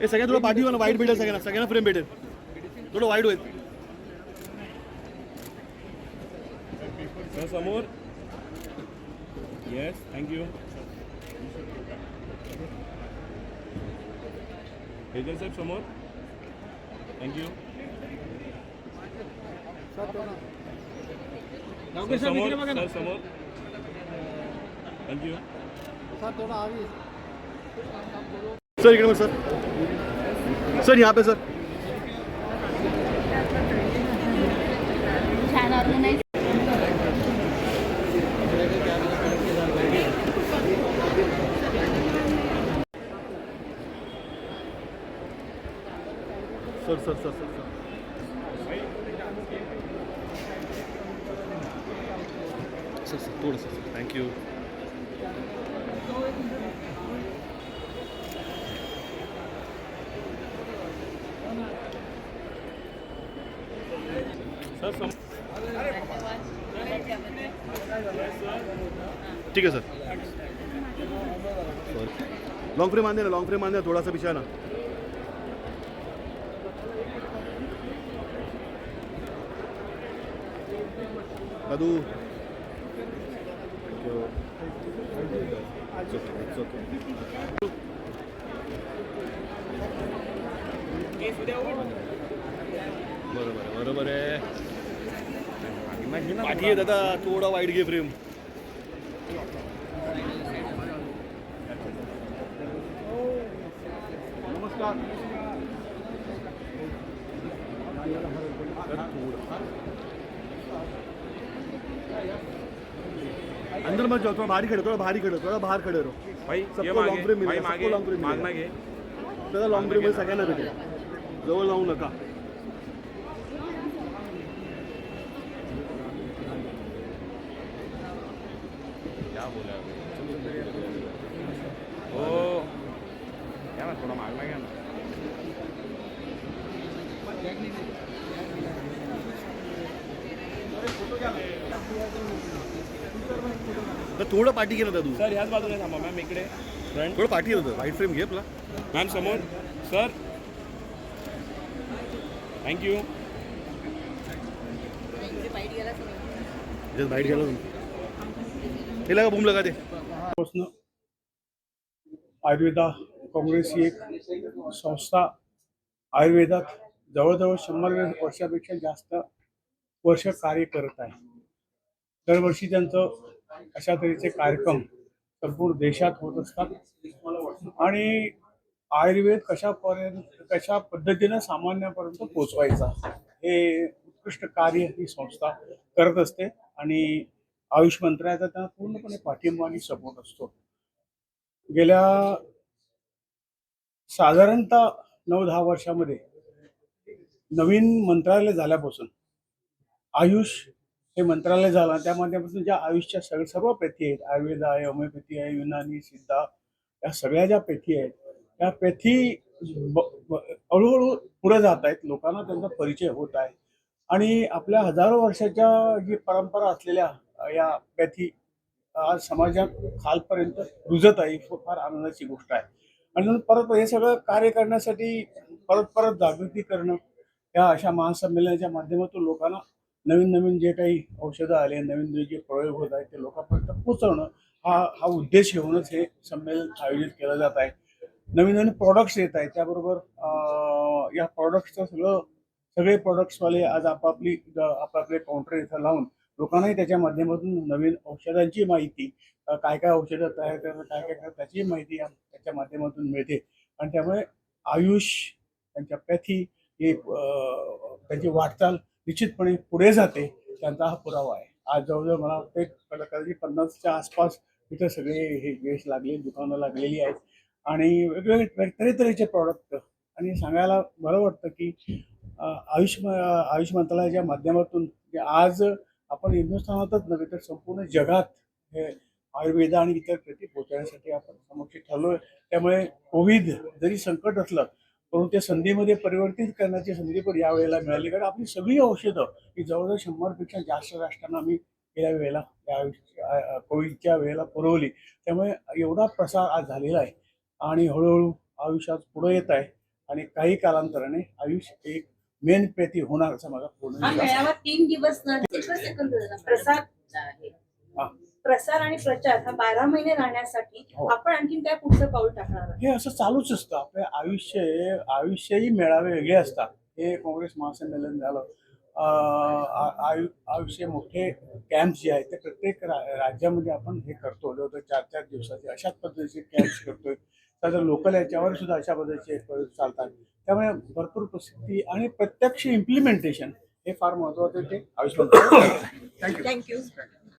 हे सगळ्या थोडं पाठीवर ना वाईट भेटेल सगळ्यांना. सगळ्यांना फ्रेम भेटेल. थोडं वाईट होईल. सर समोर. येस थँक्यू हेजल साहेब समोर. थँक्यू समोर. सर समोर थँक्यू सर इकडे बघ, सर सर यहाँ पे सर छान organise sir sir sir sir sir sir sir थोडं sir sir thank you sir समोर ठीक है सर लॉन्ग फ्रेम आने ना लॉन्ग फ्रेम आने थोड़ा सा पीछे आना दादू. बरोबर आहे बरोबर आहे पाठी आहे दादा थोडा वाईट घे फ्रेम नमस्कार. अंदर मत जाओ थोड़ा बाहर ही खड़े थोड़ा बाहर ही खड़े थोड़ा बाहर खड़े रहो। भाई सबको frame भाई मिळेल, मागे सबको long frame मागना. घे त्याला लॉंग फ्रेम सगळ्यांना भेटेल जवळ जाऊ नका। क्या बोला? हो घ्या ना थोडा मागला घ्या ना तर थोडं पाठी घे ना दादू सर ह्याच बाजूला थांबा मॅम इकडे. फ्रंट थोडं पाठी होतं. वाईट फ्रेम घे आपला. मॅम समोर. सर. थँक्यू जस्ट बाईट गेला हे लगा बूम लगा दे. आयुर्वेदा काँग्रेस ही एक संस्था. आयुर्वेदात जवळजवळ शंभर वर्षापेक्षा जास्त वर्ष कार्य करत आहे. दरवर्षी त्यांचं अशा तऱ्हेचे कार्यक्रम संपूर्ण देशात होत असतात. आणि आयुर्वेद कशापर्यंत कशा पद्धतीनं सामान्यापर्यंत पोचवायचा हे उत्कृष्ट कार्य ही संस्था करत असते आणि आयुष मंत्रालयाचा त्यांना पूर्णपणे पाठिंबा आणि सपोर्ट असतो. गेल्या साधारणतः नऊ दहा वर्षामध्ये नवीन मंत्रालय झाल्यापासून आयुष हे मंत्रालय झालं त्या माध्यमातून ज्या आयुष्या सगळ्या सर्व पॅथी आहेत. आयुर्वेद आहे होमिओपॅथी आहे युनानी सिद्धा या सगळ्या ज्या पेथी आहेत त्या पॅथी हळूहळू पुढे जात आहेत. लोकांना त्यांचा परिचय होत आहे. आणि आपल्या हजारो वर्षाच्या जी परंपरा असलेल्या या पॅथी आज समाजात खालपर्यंत रुजत आहे ही फार आनंदाची गोष्ट आहे. आणि परत हे सगळं कार्य करण्यासाठी परत परत जागृती करणं या अशा महासंमेलनाच्या माध्यमातून लोकांना नवीन नवीन जे काही औषधं आले नवीन नवीन जे प्रयोग होत आहेत ते लोकांपर्यंत पोचवणं हा हा उद्देश घेऊनच हे संमेलन आयोजित केलं जात आहे. नवीन नवीन प्रॉडक्ट्स येत आहेत. त्याबरोबर या प्रॉडक्ट्सचं सगळं सगळे प्रॉडक्ट्सवाले आज आपापली आपापले काउंटर इथं लावून लोकांनाही त्याच्या माध्यमातून नवीन औषधांची माहिती काय काय औषधं तयार करतात काय काय करतात त्याची माहिती त्याच्या माध्यमातून मिळते. आणि त्यामुळे आयुष त्यांच्या पॅथी हे त्यांची वाटचाल निश्चितपणे पुढे जाते त्यांचा हा पुरावा आहे. आज जवळजवळ मला ते एक कदाचित पन्नासच्या आसपास इथं सगळे हे गेस लागले दुकानं लागलेली आहेत. आणि वेगवेगळे तऱ्हेतऱ्हेचे प्रॉडक्ट आणि सांगायला बरं वाटतं की अं, आयुष आयुष मंत्रालयाच्या माध्यमातून आज आपण हिंदुस्थानातच नव्हे तर संपूर्ण जगात हे आयुर्वेद आणि इतर प्रती पोहोचवण्यासाठी आपण समक्ष ठरलोय. त्यामुळे कोविड जरी संकट असलं परंतु त्या संधीमध्ये परिवर्तित करण्याची संधी पण यावेळेला मिळाली. कारण आपली सगळी औषधं ही जवळजवळ शंभरपेक्षा जास्त राष्ट्रांना आम्ही गेल्या वेळेला या कोविडच्या वेळेला पुरवली. त्यामुळे एवढा प्रसार आज झालेला आहे. आणि हळूहळू आयुष्यात पुढे येत आहे. आणि काही कालांतराने आयुष्य एक मेन पेती होणार असं माझा पूर्ण तीन दिवस झाला. प्रसार आणि प्रचार हा बारा महिने राहण्यासाठी हो. आपण आणखीन काय पुढचं पाऊल टाकणार आहात? हे असं चालूच असतं. आपले आयुष्य आयुष्यही मेळावे वेगळे असतात. हे काँग्रेस महासंमेलन झालं. अं, आ- आयु आयुष्य मोठे कॅम्प्स जे आहेत ते प्रत्येक रा- राज्यामध्ये आपण हे करतो. जवळजवळ चार चार दिवसाचे अशाच पद्धतीचे कॅम्प्स करतोय. तर लोकल याच्यावर सुद्धा अशा पद्धतीचे प्रयोग चालतात. त्यामुळे भरपूर प्रसिद्धी आणि प्रत्यक्ष इम्प्लिमेंटेशन हे फार महत्वाचं आहे. ते आयुष्यमान थँक्यू थँक्यू